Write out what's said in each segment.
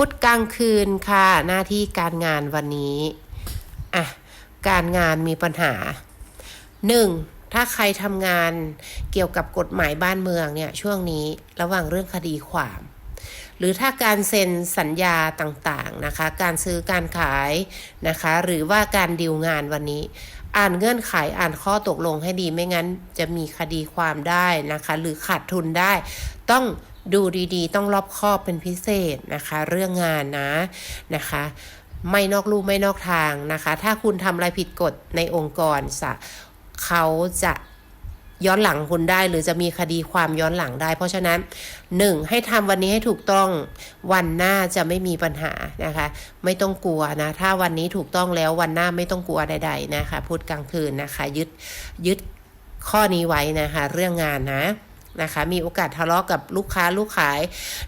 พุธกลางคืนค่ะ หน้าที่การงานวันนี้อะการงานมีปัญหาหนึ่งถ้าใครทำงานเกี่ยวกับกฎหมายบ้านเมืองเนี่ยช่วงนี้ระหว่างเรื่องคดีความ หรือถ้าการเซ็นสัญญาต่างๆนะคะ การซื้อการขายนะคะ หรือว่าการดีลงานวันนี้ อ่านเงื่อนไขอ่านข้อตกลงให้ดีไม่งั้นจะมีคดีความได้นะคะ หรือขาดทุนได้ ต้อง ดูดีๆ ต้องรอบคอบเป็นพิเศษนะคะ เรื่องงานนะนะคะไม่นอกลู่ไม่นอกทางนะคะ ถ้าคุณทำอะไรผิดกฎในองค์กรสะเขาจะย้อนหลังคุณได้หรือจะมีคดีความย้อนหลังได้ เพราะฉะนั้นหนึ่งให้ทำวันนี้ให้ถูกต้องวันหน้าจะไม่มีปัญหานะคะ ไม่ต้องกลัวนะ ถ้าวันนี้ถูกต้องแล้ววันหน้าไม่ต้องกลัวใด ๆนะคะ พูดกลางคืนนะคะ ยึดยึดข้อนี้ไว้นะคะ เรื่องงานนะ นะคะมีโอกาสทะเลาะกับลูกค้าลูกขาย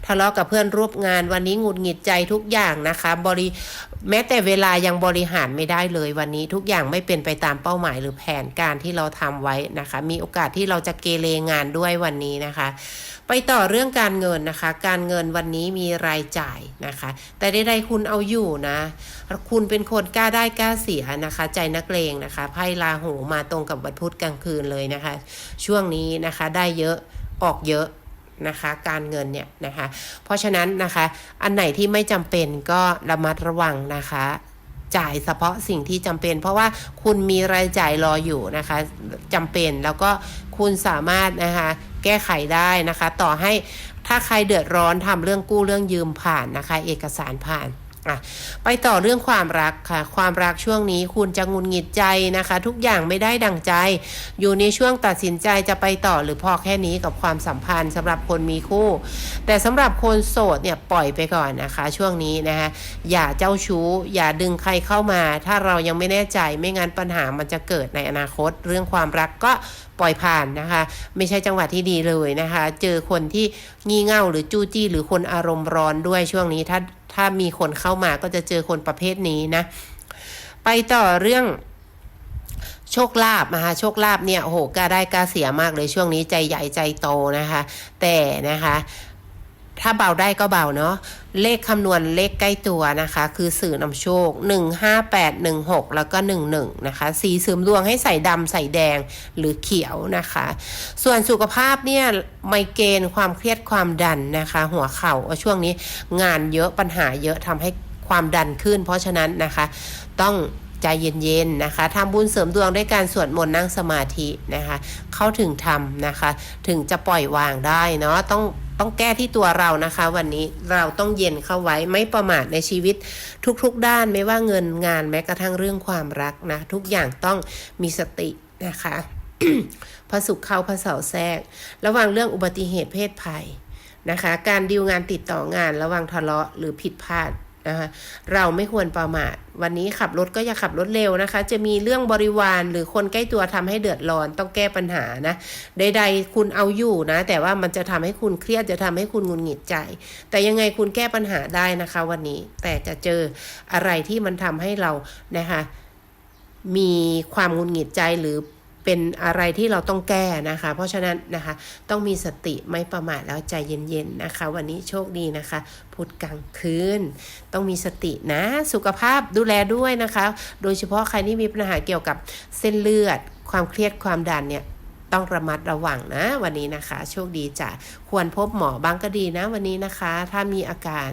ทะเลาะกับเพื่อนร่วมงานวันนี้หงุดหงิดใจทุกอย่างนะคะ บริแม้แต่เวลายังบริหารไม่ได้เลยวันนี้ทุกอย่างไม่เป็นไปตามเป้าหมายหรือแผนการที่เราทำไว้นะคะ มีโอกาสที่เราจะเกเรงานด้วยวันนี้นะคะ ไปต่อเรื่องการเงินนะคะ การเงินวันนี้มีรายจ่ายนะคะ แต่ใดๆคุณเอาอยู่นะ คุณเป็นคนกล้าได้กล้าเสียนะคะ ใจนักเลงนะคะไพ่ลาหูมาตรงกับวันพุธกลางคืนเลยนะคะ ช่วงนี้นะคะได้เยอะ ออกเยอะนะคะการเงินเนี่ยนะคะ เพราะฉะนั้นนะคะอันไหนที่ไม่จำเป็นก็ระมัดระวังนะคะ จ่ายเฉพาะสิ่งที่จำเป็น เพราะว่าคุณมีรายจ่ายรออยู่นะคะจำเป็นแล้วก็คุณสามารถนะคะแก้ไขได้นะคะ ต่อให้ถ้าใครเดือดร้อนทำเรื่องกู้เรื่องยืมผ่านนะคะ เอกสารผ่าน อะไปต่อเรื่องความรักค่ะ ความรักช่วงนี้คุณจะงุนหงิดใจนะคะ ทุกอย่างไม่ได้ดังใจ อยู่ในช่วงตัดสินใจจะไปต่อหรือพอแค่นี้กับความสัมพันธ์สำหรับคนมีคู่ แต่สำหรับคนโสดเนี่ยปล่อยไปก่อนนะคะ ช่วงนี้นะคะอย่าเจ้าชู้ อย่าดึงใครเข้ามา ถ้าเรายังไม่แน่ใจไม่งั้นปัญหามันจะเกิดในอนาคต เรื่องความรักก็ปล่อยผ่านนะคะ ไม่ใช่จังหวะที่ดีเลยนะคะ เจอคนที่งี่เง่าหรือจู้จี้หรือคนอารมณ์ร้อนด้วยช่วงนี้ถ้า ถ้ามีคนเข้ามาก็จะเจอคนประเภทนี้นะ ไปต่อเรื่องโชคลาภนะคะโชคลาภเนี่ยโอ้โหกล้าได้กล้าเสียมากเลยช่วงนี้ใจใหญ่ใจโตนะคะ แต่นะคะ ถ้าเบาได้ก็เบาเนาะเลขคำนวณเลขใกล้ตัวนะคะ คือสื่อนำโชค 15816 แล้วก็ 11 นะคะ สีเสริมดวงให้ใส่ดำใส่แดงหรือเขียวนะคะ ส่วนสุขภาพเนี่ยไมเกรนความเครียดความดันนะคะ หัวเข่าช่วงนี้งานเยอะปัญหาเยอะทำให้ความดันขึ้น เพราะฉะนั้นนะคะ ต้องใจเย็นๆนะคะทำบุญเสริมดวงด้วยการสวดมนต์นั่งสมาธินะคะ เข้าถึงธรรมนะคะ ถึงจะปล่อยวางได้เนาะต้อง ต้องแก้ที่ตัวเรานะคะ วันนี้เราต้องเย็นเข้าไว้ไม่ประมาทในชีวิตทุกๆด้านไม่ว่าเงินงานแม้กระทั่งเรื่องความรักนะ ทุกอย่างต้องมีสตินะคะพระศุขเข้าพระเสาแทรก ระหว่างเรื่องอุบัติเหตุเพศภัยนะคะ การดีลงานติดต่องานระหว่างทะเลาะหรือผิดพลาด นะคะเราไม่ควรประมาท วันนี้ขับรถก็อย่าขับรถเร็วนะคะ จะมีเรื่องบริวารหรือคนใกล้ตัวทำให้เดือดร้อนต้องแก้ปัญหานะ ใด ๆ คุณเอาอยู่นะ แต่ว่ามันจะทำให้คุณเครียดจะทำให้คุณงุนหงิดใจ แต่ยังไงคุณแก้ปัญหาได้นะคะ วันนี้แต่จะเจออะไรที่มันทำให้เรานะคะมีความงุนหงิดใจหรือ เป็นอะไรที่เราต้องแก้นะคะ เพราะฉะนั้นนะคะต้องมีสติไม่ประมาทแล้วใจเย็นๆนะคะ วันนี้โชคดีนะคะพุธกลางคืนต้องมีสตินะสุขภาพดูแลด้วยนะคะ โดยเฉพาะใครที่มีปัญหาเกี่ยวกับเส้นเลือด ความเครียดความดันเนี่ยต้องระมัดระวังนะวันนี้นะคะ โชคดีจ้ะควรพบหมอบ้างก็ดีนะวันนี้นะคะ ถ้ามีอาการ